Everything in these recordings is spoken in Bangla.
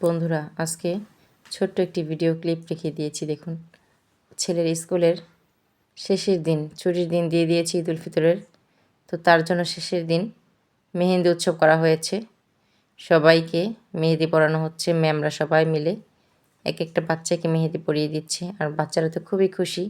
বন্ধুরা, আজকে ছোট্ট একটি ভিডিও ক্লিপ রেখে দিয়েছি, দেখুন। ছেলের স্কুলের শেষের দিন, ছুটির দিন দিয়ে দিয়েছি ঈদুল ফিতরের। তো তার জন্য শেষের দিন মেহেন্দি উৎসব করা হয়েছে। সবাইকে মেহেদি পরানো হচ্ছে, ম্যামরা সবাই মিলে। এক একটা বাচ্চাকে মেহেদি পরিয়ে দিচ্ছে, আর বাচ্চারা তো খুবই খুশি।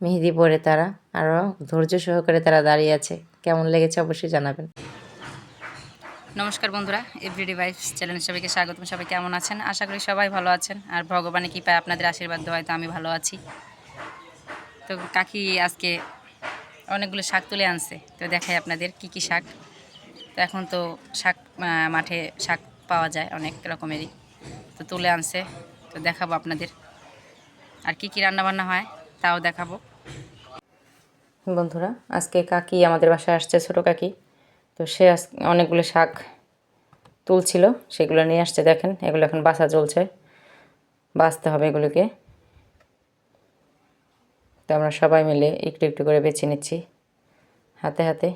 মেহেদি পরে তারা আরও ধৈর্য সহকারে তারা দাঁড়িয়ে আছে। কেমন লেগেছে অবশ্যই জানাবেন। নমস্কার বন্ধুরা এভরিডে ভাইবস চ্যানেল সবাইকে স্বাগতম। সবাই কেমন আছেন? আশা করি সবাই ভালো আছেন। আর ভগবানের কৃপায় আপনাদের আশীর্বাদ দেওয়ায় তো আমি ভালো আছি। তো কাকি আজকে অনেকগুলো শাক তুলে আনছে। তো দেখাই আপনাদের কি কি শাক। তো এখন তো শাক মাঠে শাক পাওয়া যায় অনেক রকমেরই। তো তুলে আনছে। তো দেখাবো আপনাদের। আর কি কি রান্নাবান্না হয় তাও দেখাবো। বন্ধুরা, আজকে কাকি আমাদের বাসায় আসছে, ছোটো কাকি। তো সে অনেকগুলো শাক তুলছিল, সেগুলো নিয়ে আসছে দেখেন, এগুলো এখন বাসা চলছে। বাছতে হবে এগুলোকে। তো আমরা সবাই মিলে একটু একটু করে বেছে নিচ্ছি, হাতে হাতে।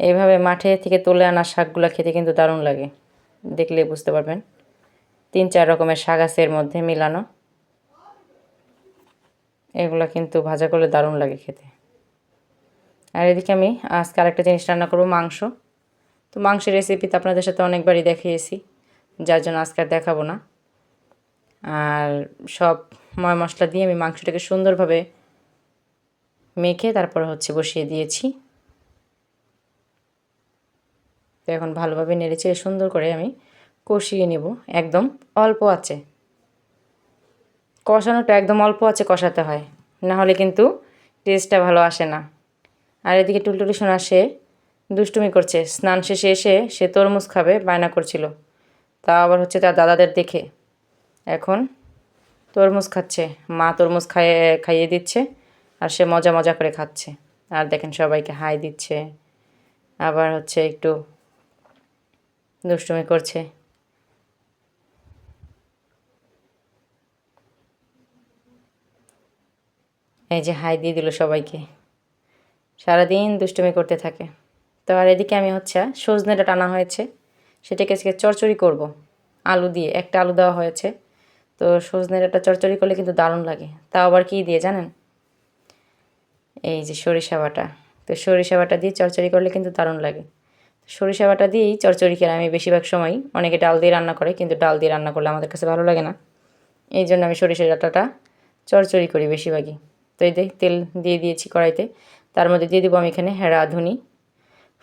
এইভাবে মাঠে থেকে তুলে আনা শাকগুলো খেতে কিন্তু দারুণ লাগে দেখলেই বুঝতে পারবেন। তিন চার রকমের শাক আছে এর মধ্যে মিলানো। এগুলো কিন্তু ভাজা করলে দারুণ লাগে খেতে। আর এদিকে আমি আজকে আরেকটা জিনিস রান্না করব, মাংস। তো মাংসের রেসিপি তো আপনাদের সাথে অনেকবারই দেখিয়েছি, যার জন্য আজকে আর দেখাবো না। আর সব ময় মশলা দিয়ে আমি মাংসটাকে সুন্দরভাবে মেখে তারপর হচ্ছে বসিয়ে দিয়েছি। তো এখন ভালোভাবে নেড়েচে সুন্দর করে আমি কষিয়ে নেব, একদম অল্প আছে। কষানোটা একদম অল্প আছে কষাতে হয় না হলে কিন্তু টেস্টটা ভালো আসে না। আর এদিকে টুলটুলি শোনা সে দুষ্টুমি করছে। স্নান শেষে এসে সে তরমুজ খাবে, বায়না করছিল। তা আবার হচ্ছে তার দাদাদের দেখে। এখন তরমুজ খাচ্ছে। মা তরমুজ খাইয়ে খাইয়ে দিচ্ছে আর সে মজা মজা করে খাচ্ছে। আর দেখেন সবাইকে হাই দিচ্ছে। আবার হচ্ছে একটু দুষ্টুমি করছে। এই যে হাই দিয়ে দিল সবাইকে। সারাদিন দুষ্টুমি করতে থাকে। তো আর এদিকে আমি হচ্ছে সজনেটা টানা হয়েছে। সেটাকে আজকে চচ্চড়ি করব। আলু দিয়ে, একটা আলু দেওয়া হয়েছে। তো সজনে ডাঁটা চচ্চড়ি করলে কিন্তু দারুণ লাগে। তাও আবার কী দিয়ে জানেন? এই যে সরিষা বাটা। তো সরিষা বাটা দিয়ে চচ্চড়ি করলে কিন্তু দারুণ লাগে। সরিষা বাটা দিয়েই চচ্চড়ি খেলে আমি বেশিরভাগ সময় অনেকে ডাল দিয়ে রান্না করে, কিন্তু ডাল দিয়ে রান্না করলে আমাদের কাছে ভালো লাগে না। এই জন্য আমি সরিষা ডাঁটাটা চচ্চড়ি করি বেশিরভাগই। তো এই যে তেল দিয়ে দিয়েছি কড়াইতে। তার মধ্যে দিয়ে দেবো আমি এখানে হ্যাঁ রাঁধুনি।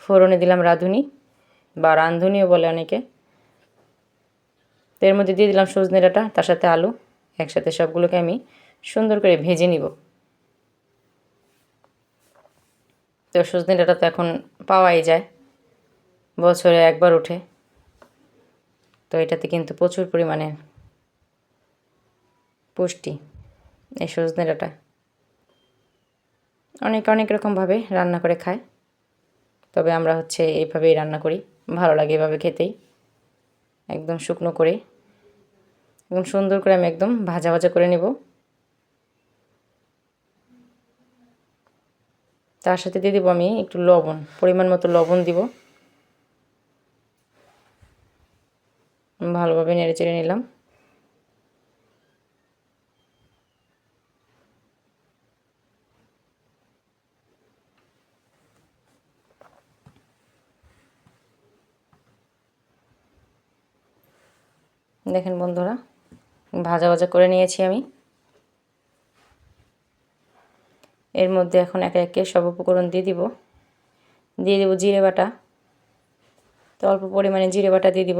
ফোড়নে দিলাম রাঁধুনি বা রাঁধুনিও বলে অনেকে। তো এর মধ্যে দিয়ে দিলাম সজনে ডাঁটা, তার সাথে আলু, একসাথে সবগুলোকে আমি সুন্দর করে ভেজে নিব। তো সজনে ডাঁটা তো এখন পাওয়াই যায়, বছরে একবার ওঠে। তো এটাতে কিন্তু প্রচুর পরিমাণে পুষ্টি এই সজনে ডাঁটা। অনেক অনেক রকমভাবে রান্না করে খায়। তবে আমরা হচ্ছে এইভাবেই রান্না করি। ভালো লাগে এভাবে খেতেই। একদম শুকনো করে। একদম সুন্দর করে আমি একদম ভাজা ভাজা করে নেব। তার সাথে দিয়ে দেবো আমি একটু লবণ, পরিমাণ মতো লবণ দিব। ভালোভাবে নেড়ে চেড়ে নিলাম। দেখেন বন্ধুরা, ভাজা ভাজা করে নিয়েছি আমি। এর মধ্যে এখন একে একে সব উপকরণ দিয়ে দিব। দিয়ে দেবো জিরে বাটা। তো অল্প পরিমাণে জিরে বাটা দিয়ে দিব।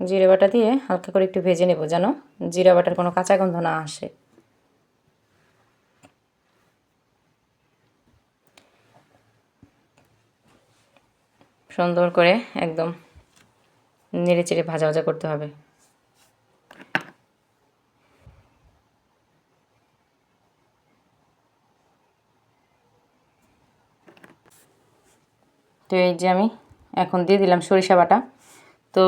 জিরে বাটা দিয়ে হালকা করে একটু ভেজে নেব যেন জিরা বাটার কোনো কাঁচা গন্ধ না আসে। সুন্দর করে একদম নেড়ে চেড়ে ভাজা ভাজা করতে হবে। তো এই যে আমি এখন দিয়ে দিলাম সরিষা বাটা। তো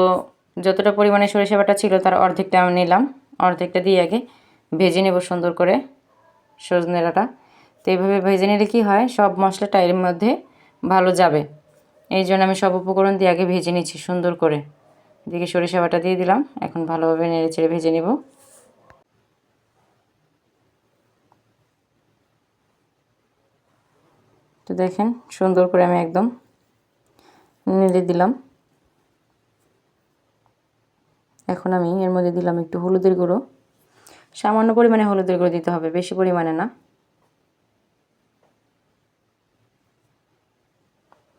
যতটা পরিমাণে সরিষা বাটা ছিল তার অর্ধেকটা আমি নিলাম। অর্ধেকটা দিয়ে আগে ভেজে নেব সুন্দর করে সজনে ডাঁটা তো এইভাবে ভেজে নিলে কী হয়, সব মশলাটা এর মধ্যে ভালো যাবে। এই জন্য আমি সব উপকরণ দিয়ে আগে ভেজে নিচ্ছি সুন্দর করে। এদিকে সরিষা বাটা দিয়ে দিলাম। এখন ভালোভাবে নেড়ে চেড়ে ভেজে নিব। তো দেখেন, সুন্দর করে আমি একদম নেড়ে দিলাম। এখন আমি এর মধ্যে দিলাম একটু হলুদের গুঁড়ো। সামান্য পরিমাণে হলুদের গুঁড়ো দিতে হবে, বেশি পরিমাণে না।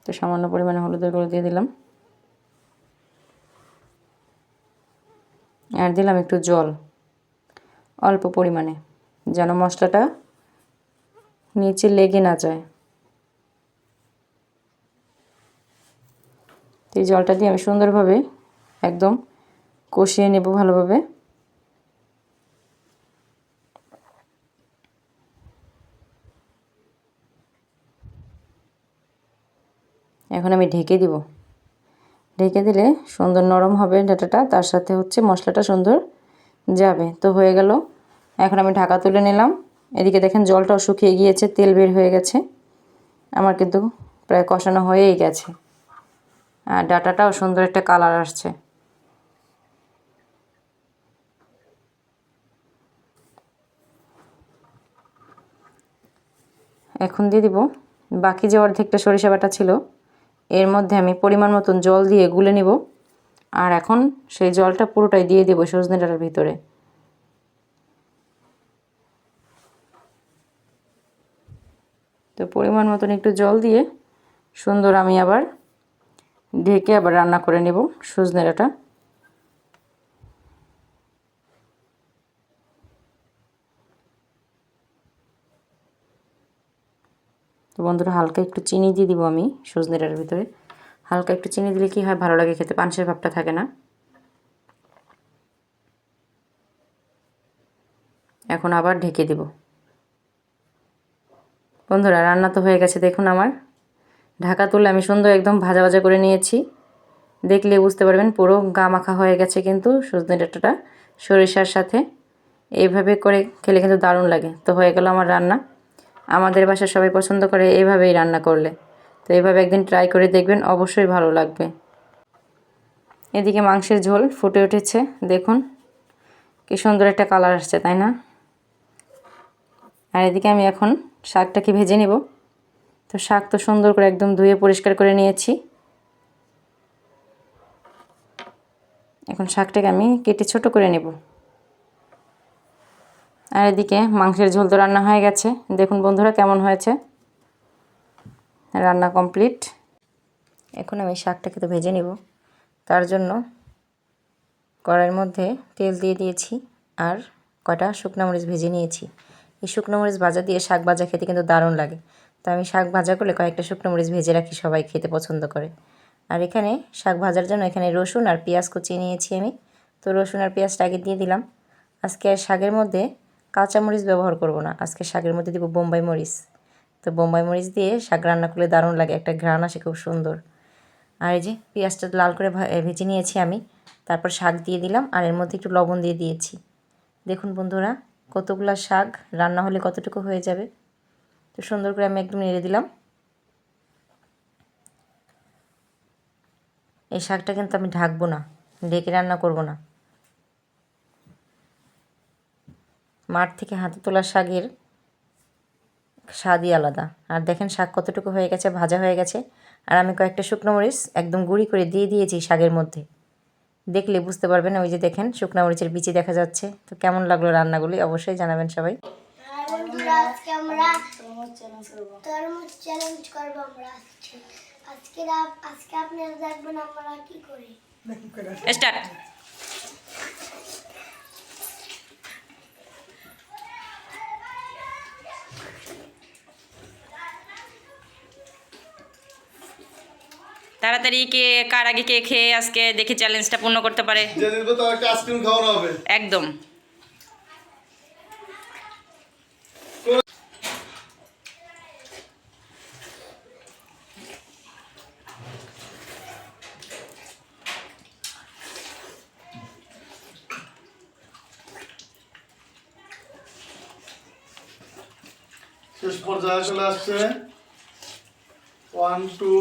তো সামান্য পরিমাণে হলুদের গুঁড়ো দিয়ে দিলাম। আর দিলাম একটু জল, অল্প পরিমাণে, যেন মশলাটা নিচে লেগে না যায়। এই জলটা দিয়ে আমি সুন্দরভাবে একদম কষিয়ে নেব ভালোভাবে। এখন আমি ঢেকে দিব। ঢেকে দিলে সুন্দর নরম হবে ডাটাটা, তার সাথে হচ্ছে মশলাটা সুন্দর যাবে। তো হয়ে গেল। এখন আমি ঢাকা তুলে নিলাম। এদিকে দেখেন জলটাও শুকিয়ে গিয়েছে, তেল বের হয়ে গেছে। আমার কিন্তু প্রায় কষানো হয়েই গেছে। আর ডাটাটাও সুন্দর একটা কালার আসছে। এখন দিয়ে দিব। বাকি যে অর্ধেকটা সরিষা বাটা ছিল এর মধ্যে আমি পরিমাণ মতন জল দিয়ে গুলে নিব। আর এখন সেই জলটা পুরোটাই দিয়ে দেবো সজনে ডাটার ভিতরে। তো পরিমাণ মতন একটু জল দিয়ে সুন্দর আমি আবার ঢেকে আবার রান্না করে নেব সজনে ডাঁটা। বন্ধুরা হালকা একটু চিনি দিয়ে দিব আমি সজনে ডাঁটার ভিতরে। হালকা একটু চিনি দিলে কি হয়? ভালো লাগে খেতে। পানসের ভাবটা থাকে না। এখন আবার ঢেকে দেব। বন্ধুরা, রান্না তো হয়ে গেছে দেখুন আমার। ঢাকা তুলে আমি সুন্দর একদম ভাজা ভাজা করে নিয়েছি। দেখলে বুঝতে পারবেন পুরো গা মাখা হয়ে গেছে কিন্তু সজনে ডাঁটাটা সরিষার সাথে। এইভাবে করে খেলে কিন্তু দারুণ লাগে। তো হয়ে গেল আমার রান্না। আমাদের বাসায় সবাই পছন্দ করে, এইভাবেই রান্না করলে। তো এইভাবে একদিন ট্রাই করে দেখবেন, অবশ্যই ভালো লাগবে। এদিকে মাংসের ঝোল ফুটে উঠেছে, দেখুন। কি সুন্দর একটা কালার আসছে, তাই না? আর এদিকে আমি এখন শাকটাকে ভেজে নেব। তো শাক তো সুন্দর করে একদম ধুয়ে পরিষ্কার করে নিয়েছি। এখন শাকটাকে আমি কেটে ছোট করে নেব। আর এদিকে মাংসের ঝোল তো রান্না হয়ে গেছে। দেখুন বন্ধুরা কেমন হয়েছে। রান্না কমপ্লিট। এখন আমি শাকটাকে তো ভেজে নেব। তার জন্য কড়াইয়ের মধ্যে তেল দিয়ে দিয়েছি আর কটা শুকনো মরিচ ভেজে নিয়েছি। এই শুকনো মরিচ ভাজা দিয়ে শাক ভাজা খেতে কিন্তু দারুণ লাগে। তো আমি শাক ভাজা করলে কয়েকটা শুকনো মরিচ ভেজে রাখি সবাই খেতে পছন্দ করে। আর এখানে শাক ভাজার জন্য এখানে রসুন আর পেঁয়াজ কুচিয়ে নিয়েছি আমি। তো রসুন আর পেঁয়াজটা আগে দিয়ে দিলাম। আজকে শাকের মধ্যে কাঁচা মরিচ ব্যবহার করব না। আজকে শাকের মধ্যে দিব বোম্বাই মরিচ। তো বোম্বাই মরিচ দিয়ে শাক রান্না করলে দারুণ লাগে, একটা ঘ্রাণ আসে খুব সুন্দর। আর এই যে পেঁয়াজটা লাল করে ভেজে নিয়েছি আমি, তারপর শাক দিয়ে দিলাম, আর এর মধ্যে একটু লবণ দিয়ে দিয়েছি। দেখুন বন্ধুরা, কতগুলা শাক রান্না হলে কতটুকু হয়ে যাবে। তো সুন্দর করে আমি একদম নেড়ে দিলাম। এই শাকটা কিন্তু আমি ঢাকবো না, ঢেকে রান্না করব না। মাঠ থেকে হাতে তোলা শাকের স্বাদই আলাদা। আর দেখেন শাক কতটুকু হয়ে গেছে ভাজা হয়ে গেছে। আর আমি কয়েকটা শুকনো মরিচ একদম গুঁড়ি করে দিয়ে দিয়েছি শাকের মধ্যে। দেখলে বুঝতে পারবেন ওই যে দেখেন শুকনো মরিচের বিচি দেখা যাচ্ছে। তো কেমন লাগল রান্নাগুলি অবশ্যই জানাবেন সবাই। আজকে আমরা তরমুজ চ্যালেঞ্জ করব আমরা আজকে। আজকে আজকে আপনারা দেখবেন আমরা কি করি। স্টার্ট তাড়াতাড়ি কে কার আগে কে খেয়ে আজকে দেখি চ্যালেঞ্জটা পূর্ণ করতে পারে। একদম। শেষ পর্যায়ে চলে আসছে। ওয়ান টু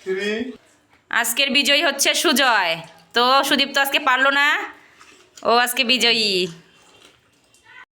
থ্রি আজকের বিজয়ী হচ্ছে সুজয়। তো সুদীপ তো আজকে পারল না? ও আজকে বিজয়ী।